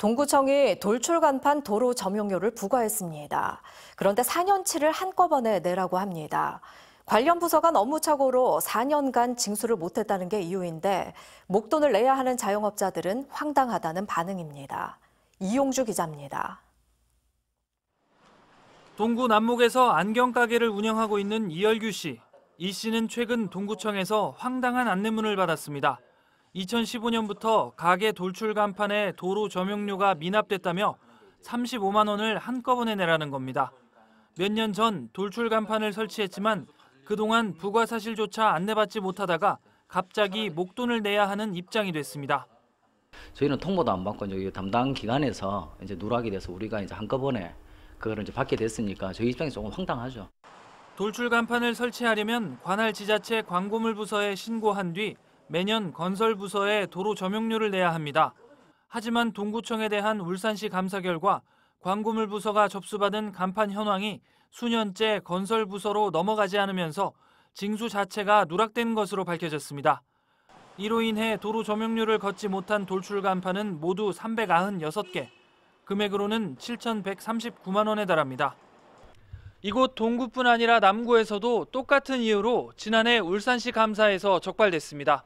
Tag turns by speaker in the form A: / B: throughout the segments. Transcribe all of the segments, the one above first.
A: 동구청이 돌출 간판 도로 점용료를 부과했습니다. 그런데 4년치를 한꺼번에 내라고 합니다. 관련 부서 간 업무착오로 4년간 징수를 못했다는 게 이유인데 목돈을 내야 하는 자영업자들은 황당하다는 반응입니다. 이용주 기자입니다.
B: 동구 남목에서 안경 가게를 운영하고 있는 이열규 씨. 이 씨는 최근 동구청에서 황당한 안내문을 받았습니다. 2015년부터 가게 돌출 간판에 도로 점용료가 미납됐다며 35만 원을 한꺼번에 내라는 겁니다. 몇 년 전 돌출 간판을 설치했지만 그동안 부과 사실조차 안내받지 못하다가 갑자기 목돈을 내야 하는 입장이 됐습니다.
C: 저희는 통보도 안 받고 여기 담당 기관에서 이제 누락이 돼서 우리가 이제 한꺼번에 그거를 이제 받게 됐으니까 저희 입장이 조금 황당하죠.
B: 돌출 간판을 설치하려면 관할 지자체 광고물 부서에 신고한 뒤 매년 건설 부서에 도로 점용료를 내야 합니다. 하지만 동구청에 대한 울산시 감사 결과 광고물 부서가 접수받은 간판 현황이 수년째 건설 부서로 넘어가지 않으면서 징수 자체가 누락된 것으로 밝혀졌습니다. 이로 인해 도로 점용료를 걷지 못한 돌출 간판은 모두 396개, 금액으로는 7,139만 원에 달합니다. 이곳 동구뿐 아니라 남구에서도 똑같은 이유로 지난해 울산시 감사에서 적발됐습니다.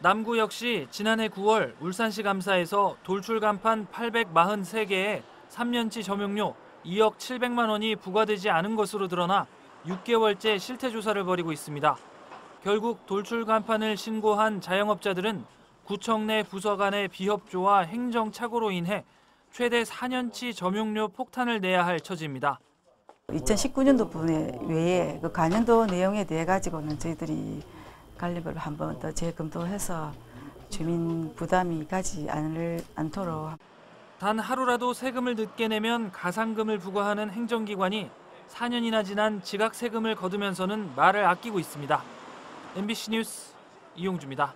B: 남구 역시 지난해 9월 울산시 감사에서 돌출 간판 843개에 3년치 점용료 2억 700만 원이 부과되지 않은 것으로 드러나 6개월째 실태 조사를 벌이고 있습니다. 결국 돌출 간판을 신고한 자영업자들은 구청 내 부서 간의 비협조와 행정 착오로 인해 최대 4년치 점용료 폭탄을 내야 할 처지입니다.
D: 2019년도 부분에 외에 그 관연도 내용에 대해 가지고는 저희들이 관리를 한 번 더 재검토해서 주민 부담이 가지 않을 않도록
B: 단 하루라도 세금을 늦게 내면 가상금을 부과하는 행정기관이 4년이나 지난 지각 세금을 거두면서는 말을 아끼고 있습니다. MBC 뉴스 이용주입니다.